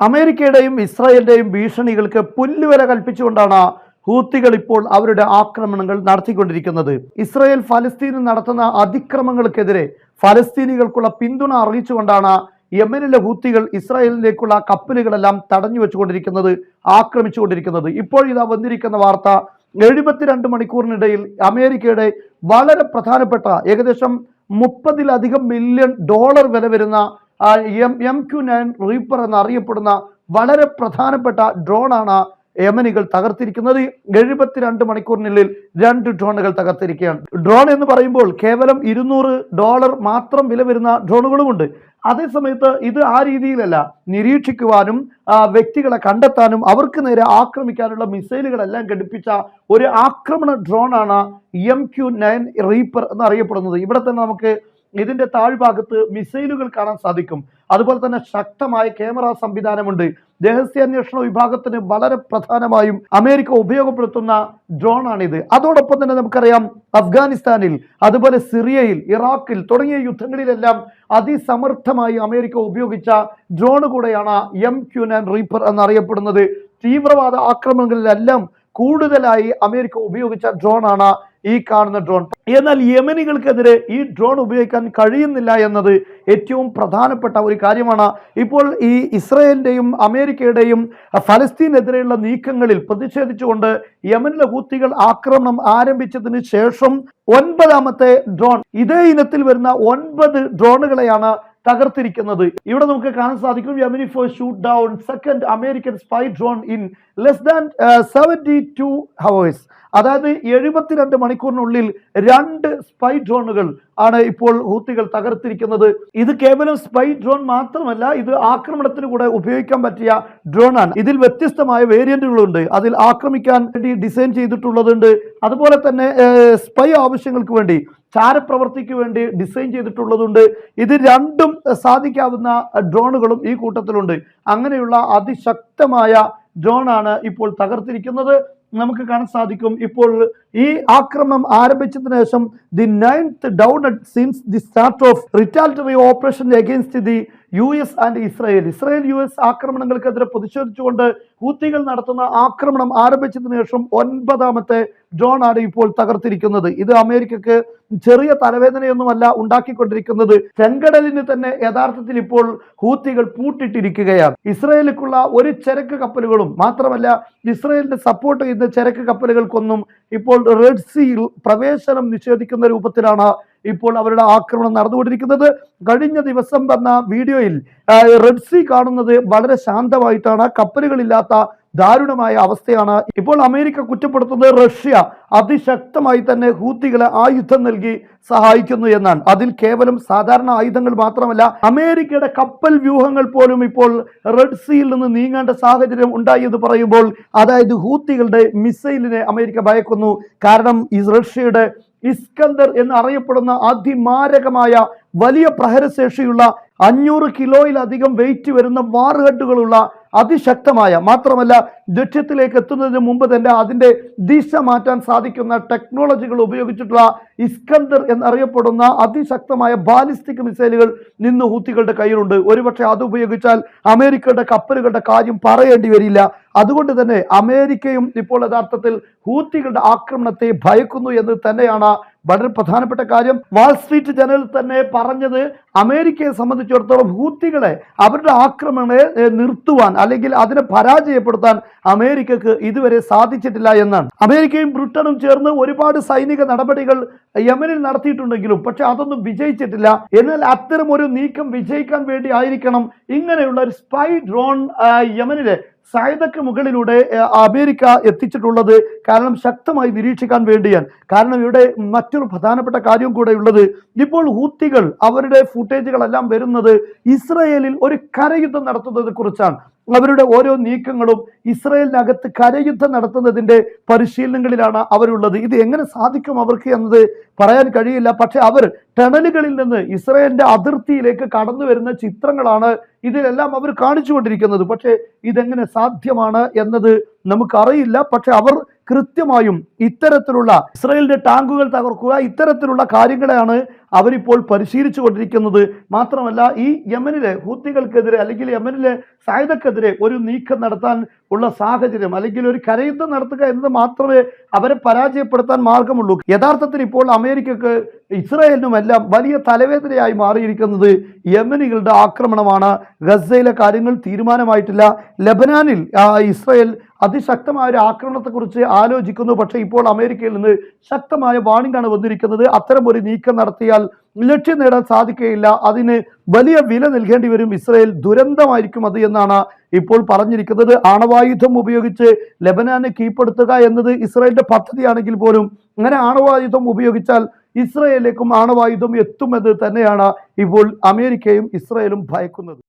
അമേരിക്കയുടെയും ഇസ്രായേലിന്റെയും ഭീഷണികൾക്ക് പുല്ലുവര കൽപ്പിച്ചുകൊണ്ടാണ് ഹൂത്തികൾ ഇപ്പോൾ അവരുടെ ആക്രമണങ്ങൾ നടത്തിക്കൊണ്ടിരിക്കുന്നത്. ഇസ്രായേൽ ഫലസ്തീനിൽ നടത്തുന്ന അതിക്രമങ്ങൾക്കെതിരെ ഫലസ്തീനികൾക്കുള്ള പിന്തുണ അറിയിച്ചുകൊണ്ടാണ് യമനിലെ ഹൂത്തികൾ ഇസ്രായേലിലേക്കുള്ള കപ്പലുകളെല്ലാം തടഞ്ഞു വെച്ചുകൊണ്ടിരിക്കുന്നത് ആക്രമിച്ചുകൊണ്ടിരിക്കുന്നത്. ഇപ്പോൾ ഇതാ വന്നിരിക്കുന്ന വാർത്ത എഴുപത്തിരണ്ട് മണിക്കൂറിനിടയിൽ അമേരിക്കയുടെ വളരെ പ്രധാനപ്പെട്ട ഏകദേശം മുപ്പതിലധികം മില്യൺ ഡോളർ വില വരുന്ന M M Q nine Reaper എന്നറിയപ്പെടുന്ന വളരെ പ്രധാനപ്പെട്ട ഡ്രോണാണ് യമനികൾ തകർത്തിരിക്കുന്നത്. എഴുപത്തിരണ്ട് മണിക്കൂറിനുള്ളിൽ രണ്ട് ഡ്രോണുകൾ തകർത്തിരിക്കുകയാണ്. ഡ്രോൺ എന്ന് പറയുമ്പോൾ കേവലം ഇരുന്നൂറ് ഡോളർ മാത്രം വില വരുന്ന ഡ്രോണുകളുമുണ്ട്. അതേസമയത്ത് ഇത് ആ രീതിയിലല്ല. നിരീക്ഷിക്കുവാനും വ്യക്തികളെ കണ്ടെത്താനും അവർക്ക് നേരെ ആക്രമിക്കാനുള്ള മിസൈലുകളെല്ലാം ഘടിപ്പിച്ച ഒരു ആക്രമണ ഡ്രോണാണ് എം ക്യു നയൻ റീപ്പർ എന്നറിയപ്പെടുന്നത്. ഇവിടെ തന്നെ നമുക്ക് ഇതിന്റെ താഴ്ഭാഗത്ത് മിസൈലുകൾ കാണാൻ സാധിക്കും. അതുപോലെ തന്നെ ശക്തമായ ക്യാമറ സംവിധാനമുണ്ട്. രഹസ്യാന്വേഷണ വിഭാഗത്തിന് വളരെ പ്രധാനമായും അമേരിക്ക ഉപയോഗപ്പെടുത്തുന്ന ഡ്രോണാണിത്. അതോടൊപ്പം തന്നെ നമുക്കറിയാം അഫ്ഗാനിസ്ഥാനിൽ അതുപോലെ സിറിയയിൽ ഇറാഖിൽ തുടങ്ങിയ യുദ്ധങ്ങളിലെല്ലാം അതിസമർത്ഥമായി അമേരിക്ക ഉപയോഗിച്ച ഡ്രോൺ കൂടെയാണ് എം ക്യു നയൻ റീപ്പർ എന്നറിയപ്പെടുന്നത്. തീവ്രവാദ ആക്രമണങ്ങളിലെല്ലാം കൂടുതലായി അമേരിക്ക ഉപയോഗിച്ച ഡ്രോണാണ് ഈ കാണുന്ന ഡ്രോൺ എന്നാൽ യമനികൾക്കെതിരെ ഈ ഡ്രോൺ ഉപയോഗിക്കാൻ കഴിയുന്നില്ല എന്നത് ഏറ്റവും പ്രധാനപ്പെട്ട ഒരു കാര്യമാണ്. ഇപ്പോൾ ഈ ഇസ്രയേലിന്റെയും അമേരിക്കയുടെയും ഫലസ്തീനെതിരെയുള്ള നീക്കങ്ങളിൽ പ്രതിഷേധിച്ചുകൊണ്ട് യമനിലെ ഹൂത്തികൾ ആക്രമണം ആരംഭിച്ചതിന് ശേഷം ഒൻപതാമത്തെ ഡ്രോൺ ഇതേ ഇനത്തിൽ വരുന്ന ഒൻപത് ഡ്രോണുകളെയാണ് തകർത്തിരിക്കുന്നത്. ഇവിടെ നമുക്ക് കാണാൻ സാധിക്കും Yemeni four shoot down second American spy drone in less than seventy two hours അതായത് എഴുപത്തിരണ്ട് മണിക്കൂറിനുള്ളിൽ രണ്ട് സ്പൈ ഡ്രോണുകൾ ആണ് ഇപ്പോൾ ഹൂത്തികൾ തകർത്തിരിക്കുന്നത്. ഇത് കേവലം സ്പൈ ഡ്രോൺ മാത്രമല്ല ഇത് ആക്രമണത്തിന് കൂടെ ഉപയോഗിക്കാൻ പറ്റിയ ഡ്രോണാണ് ഇതിൽ വ്യത്യസ്തമായ വേരിയന്റുകളുണ്ട്. അതിൽ ആക്രമിക്കാൻ വേണ്ടി ഡിസൈൻ ചെയ്തിട്ടുള്ളതുണ്ട്. അതുപോലെ തന്നെ സ്പൈ ആവശ്യങ്ങൾക്ക് വേണ്ടി ചാരപ്രവർത്തിക്ക് വേണ്ടി ഡിസൈൻ ചെയ്തിട്ടുള്ളതുണ്ട്. ഇത് രണ്ടും സാധിക്കാവുന്ന ഡ്രോണുകളും ഈ കൂട്ടത്തിലുണ്ട്. അങ്ങനെയുള്ള അതിശക്തമായ ഡ്രോണാണ് ഇപ്പോൾ തകർത്തിരിക്കുന്നത്. നമുക്ക് കാണാൻ സാധിക്കും. ഇപ്പോൾ ഈ ആക്രമണം ആരംഭിച്ചതിന് ശേഷം the ninth down since the start of retaliatory operation against the U S and Israel. Israel U S ആക്രമണങ്ങൾക്കെതിരെ പ്രതിഷേധിച്ചുകൊണ്ട് ഹൂത്തികൾ നടത്തുന്ന ആക്രമണം ആരംഭിച്ചതിനു ശേഷം ഒൻപതാമത്തെ ഡ്രോൺ ആണ് ഇപ്പോൾ തകർത്തിരിക്കുന്നത്. ഇത് അമേരിക്കക്ക് ചെറിയ തലവേദനയൊന്നുമല്ല ഉണ്ടാക്കിക്കൊണ്ടിരിക്കുന്നത്. ചെങ്കടലിന് തന്നെ യഥാർത്ഥത്തിൽ ഇപ്പോൾ ഹൂത്തികൾ പൂട്ടിട്ടിരിക്കുകയാണ്. ഇസ്രായേലിക്കുള്ള ഒരു ചരക്ക് കപ്പലുകളും മാത്രമല്ല ഇസ്രായേലിന്റെ സപ്പോർട്ട് ചെയ്യുന്ന ചരക്ക് കപ്പലുകൾക്കൊന്നും ഇപ്പോൾ റെഡ് സീയിൽ പ്രവേശനം നിഷേധിക്കുന്ന രൂപത്തിലാണ് ഇപ്പോൾ അവരുടെ ആക്രമണം നടന്നുകൊണ്ടിരിക്കുന്നത്. കഴിഞ്ഞ ദിവസം വന്ന വീഡിയോയിൽ റെഡ് സി കാണുന്നത് വളരെ ശാന്തമായിട്ടാണ് കപ്പലുകളില്ലാത്ത ദാരുണമായ അവസ്ഥയാണ്. ഇപ്പോൾ അമേരിക്ക കുറ്റപ്പെടുത്തുന്നത് റഷ്യ. അതിശക്തമായി തന്നെ ഹൂത്തികളെ ആയുധം നൽകി സഹായിക്കുന്നു എന്നാണ്. അതിൽ കേവലം സാധാരണ ആയുധങ്ങൾ മാത്രമല്ല അമേരിക്കയുടെ കപ്പൽ വ്യൂഹങ്ങൾ പോലും ഇപ്പോൾ റെഡ് സീയിൽ നിന്ന് നീങ്ങേണ്ട സാഹചര്യം ഉണ്ടായി എന്ന് പറയുമ്പോൾ അതായത് ഹൂത്തികളുടെ മിസൈലിനെ അമേരിക്ക ഭയക്കുന്നു. കാരണം ഈ റഷ്യയുടെ ഇസ്കന്ദർ എന്ന് അറിയപ്പെടുന്ന അതിമാരകമായ വലിയ പ്രഹരശേഷിയുള്ള അഞ്ഞൂറ് കിലോയിലധികം വെയിറ്റ് വരുന്ന വാർഹെഡുകളുള്ള അതിശക്തമായ മാത്രമല്ല ലക്ഷ്യത്തിലേക്ക് എത്തുന്നതിന് മുമ്പ് തന്നെ അതിന്റെ ദിശ മാറ്റാൻ സാധിക്കുന്ന ടെക്നോളജികൾ ഉപയോഗിച്ചിട്ടുള്ള ഇസ്കന്ദർ എന്നറിയപ്പെടുന്ന അതിശക്തമായ ബാലിസ്റ്റിക് മിസൈലുകൾ നിന്ന് ഹൂത്തികളുടെ കയ്യിലുണ്ട്. ഒരുപക്ഷെ അത് ഉപയോഗിച്ചാൽ അമേരിക്കയുടെ കപ്പലുകളുടെ കാര്യം പറയേണ്ടി വരില്ല. അതുകൊണ്ട് തന്നെ അമേരിക്കയും ഇപ്പോൾ യഥാർത്ഥത്തിൽ ഹൂത്തികളുടെ ആക്രമണത്തെ ഭയക്കുന്നു എന്ന് തന്നെയാണ് വളരെ പ്രധാനപ്പെട്ട കാര്യം. വാൾ സ്ട്രീറ്റ് ജനറൽ തന്നെ പറഞ്ഞത് അമേരിക്കയെ സംബന്ധിച്ചിടത്തോളം ഹൂത്തികളെ അവരുടെ ആക്രമണങ്ങളെ നിർത്തുവാൻ അല്ലെങ്കിൽ അതിനെ പരാജയപ്പെടുത്താൻ അമേരിക്കക്ക് ഇതുവരെ സാധിച്ചിട്ടില്ല എന്നാണ്. അമേരിക്കയും ബ്രിട്ടനും ചേർന്ന് ഒരുപാട് സൈനിക നടപടികൾ യമനിൽ നടത്തിയിട്ടുണ്ടെങ്കിലും പക്ഷെ അതൊന്നും വിജയിച്ചിട്ടില്ല. എന്നാൽ അത്തരം ഒരു നീക്കം വിജയിക്കാൻ വേണ്ടി ആയിരിക്കണം ഇങ്ങനെയുള്ള ഒരു സ്പൈ ഡ്രോൺ യമനിലെ സായുധക്ക് മുകളിലൂടെ അമേരിക്ക എത്തിച്ചിട്ടുള്ളത് കാരണം ശക്തമായി നിരീക്ഷിക്കാൻ വേണ്ടിയാണ്. കാരണം ഇവിടെ മറ്റൊരു പ്രധാനപ്പെട്ട കാര്യം കൂടെ ഉള്ളത്. ഇപ്പോൾ ഹൂത്തികൾ അവരുടെ ഫുട്ടേജുകളെല്ലാം വരുന്നത് ഇസ്രയേലിൽ ഒരു കരയുദ്ധം നടത്തുന്നതിനെ കുറിച്ചാണ് അവരുടെ ഓരോ നീക്കങ്ങളും ഇസ്രയേലിനകത്ത് കരയുദ്ധം നടത്തുന്നതിന്റെ പരിശീലനങ്ങളിലാണ് അവരുള്ളത്. ഇത് എങ്ങനെ സാധിക്കും അവർക്ക് എന്നത് പറയാൻ കഴിയില്ല. പക്ഷെ അവർ ടണലുകളിൽ നിന്ന് ഇസ്രയേലിന്റെ അതിർത്തിയിലേക്ക് കടന്നു വരുന്ന ചിത്രങ്ങളാണ് ഇതിലെല്ലാം അവർ കാണിച്ചുകൊണ്ടിരിക്കുന്നത് പക്ഷേ ഇതെങ്ങനെ സാധ്യമാണ് എന്നത് നമുക്കറിയില്ല. പക്ഷെ അവർ കൃത്യമായും ഇത്തരത്തിലുള്ള ഇസ്രയേലിന്റെ ടാങ്കുകൾ തകർക്കുക ഇത്തരത്തിലുള്ള കാര്യങ്ങളെയാണ് അവരിപ്പോൾ പരിശീലിച്ചു കൊണ്ടിരിക്കുന്നത്. മാത്രമല്ല ഈ യമനിലെ ഹൂത്തികൾക്കെതിരെ അല്ലെങ്കിൽ യമനിലെ സായുധക്കെതിരെ ഒരു നീക്കം നടത്താൻ ഉള്ള സാഹചര്യം അല്ലെങ്കിൽ ഒരു കരയുദ്ധം നടത്തുക എന്നത് മാത്രമേ അവരെ പരാജയപ്പെടുത്താൻ മാർഗമുള്ളൂ. യഥാർത്ഥത്തിൽ ഇപ്പോൾ അമേരിക്കക്ക് ഇസ്രായേലിനുമെല്ലാം വലിയ തലവേദനയായി മാറിയിരിക്കുന്നത് യമനികളുടെ ആക്രമണമാണ്. ഗസയിലെ കാര്യങ്ങൾ തീരുമാനമായിട്ടില്ല. ലബനാനിൽ ഇസ്രായേൽ അതിശക്തമായ ഒരു ആക്രമണത്തെക്കുറിച്ച് ആലോചിക്കുന്നു. പക്ഷേ ഇപ്പോൾ അമേരിക്കയിൽ നിന്ന് ശക്തമായ വാണിംഗ് ആണ് വന്നിരിക്കുന്നത്. അത്തരം ഒരു നീക്കം നടത്തിയാൽ ലക്ഷ്യം നേടാൻ സാധിക്കുകയില്ല. അതിന് വലിയ വില നൽകേണ്ടി വരും. ഇസ്രയേൽ ദുരന്തമായിരിക്കും അത് എന്നാണ് ഇപ്പോൾ പറഞ്ഞിരിക്കുന്നത്. ആണവായുധം ഉപയോഗിച്ച് ലബനാനെ കീഴ്പ്പെടുത്തുക എന്നത് ഇസ്രായേലിന്റെ പദ്ധതിയാണെങ്കിൽ പോലും അങ്ങനെ ആണവായുധം ഉപയോഗിച്ചാൽ ഇസ്രയേലിലേക്കും ആണവായുധം എത്തുമെന്ന് തന്നെയാണ് ഇപ്പോൾ അമേരിക്കയും ഇസ്രയേലും ഭയക്കുന്നത്.